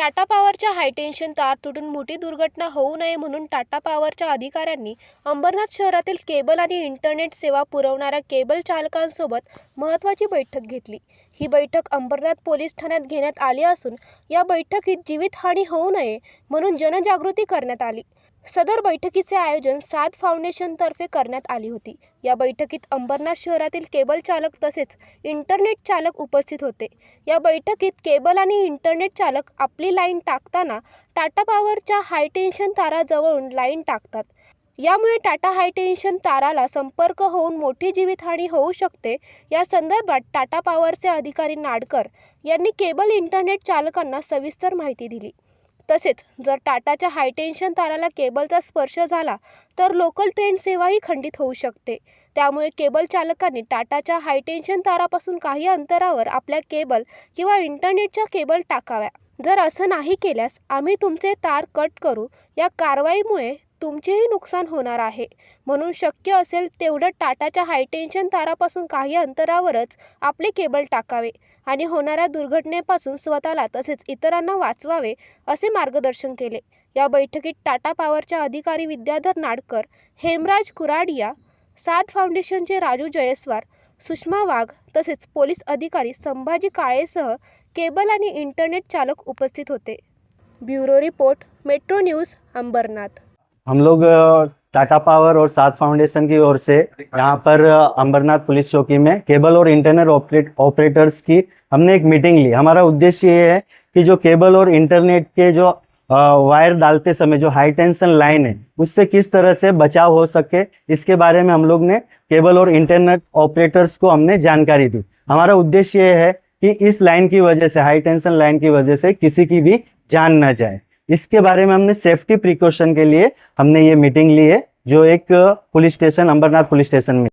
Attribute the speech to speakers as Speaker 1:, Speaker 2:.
Speaker 1: टाटा पॉवरच्या हायटेन्शन तार तुटून मोठी दुर्घटना होऊ नये म्हणून टाटा पॉवरच्या अधिकाऱ्यांनी अंबरनाथ शहरातील केबल आणि इंटरनेट सेवा पुरवणाऱ्या केबल चालकांसोबत महत्त्वाची बैठक घेतली. ही बैठक अंबरनाथ पोलीस ठाण्यात घेण्यात आली असून या बैठकीत जीवितहानी होऊ नये म्हणून जनजागृती करण्यात आली. सदर बैठकीचे आयोजन सात फाउंडेशनतर्फे करण्यात आली होती. या बैठकीत अंबरनाथ शहरातील केबल चालक तसेच इंटरनेट चालक उपस्थित होते. या बैठकीत केबल आणि इंटरनेट चालक आपली लाईन टाकताना टाटा पॉवरच्या हायटेन्शन ताराजवळून लाईन टाकतात. यामुळे टाटा हायटेन्शन ताराला संपर्क होऊन मोठी जीवितहानी होऊ शकते. या संदर्भात टाटा पॉवरचे अधिकारी नाडकर यांनी केबल इंटरनेट चालकांना सविस्तर माहिती दिली. तसेच जर टाटाच्या हायटेन्शन ताराला केबलचा स्पर्श झाला तर लोकल ट्रेन सेवाही खंडित होऊ शकते. त्यामुळे केबल चालकांनी टाटाच्या हायटेन्शन तारापासून काही अंतरावर आपल्या केबल किंवा इंटरनेटच्या केबल टाकाव्या. जर असं नाही केल्यास आम्ही तुमचे तार कट करू. या कारवाईमुळे तुमचेही नुकसान होणार आहे. म्हणून शक्य असेल तेवढं टाटाच्या हायटेन्शन तारापासून काही अंतरावरच आपले केबल टाकावे आणि होणाऱ्या दुर्घटनेपासून स्वतःला तसेच इतरांना वाचवावे असे मार्गदर्शन केले. या बैठकीत टाटा पॉवरच्या अधिकारी विद्याधर नाडकर हेमराज कुराडिया सात फाउंडेशनचे राजू जयस्वार सुषमा वाघ तसेच पोलीस अधिकारी संभाजी काळेसह केबल आणि इंटरनेट चालक उपस्थित होते. Bureau report metro news Ambarnath.
Speaker 2: हम लोग टाटा पावर और सात फाउंडेशन की ओर से यहाँ पर अंबरनाथ पुलिस चौकी में केबल और इंटरनेट ऑपरेट ऑपरेटर्स की हमने एक मीटिंग ली। हमारा उद्देश्य ये है कि जो केबल और इंटरनेट के जो वायर डालते समय जो हाई टेंशन लाइन है, उससे किस तरह से बचाव हो सके, इसके बारे में हम लोग ने केबल और इंटरनेट ऑपरेटर्स को हमने जानकारी दी। हमारा उद्देश्य ये है कि इस लाइन की वजह से हाई टेंशन लाइन की वजह से किसी की भी जान न जाए। इसके बारे में हमने सेफ्टी प्रिकॉशन के लिए हमने ये मीटिंग ली है, जो एक police station Ambarnath police station में।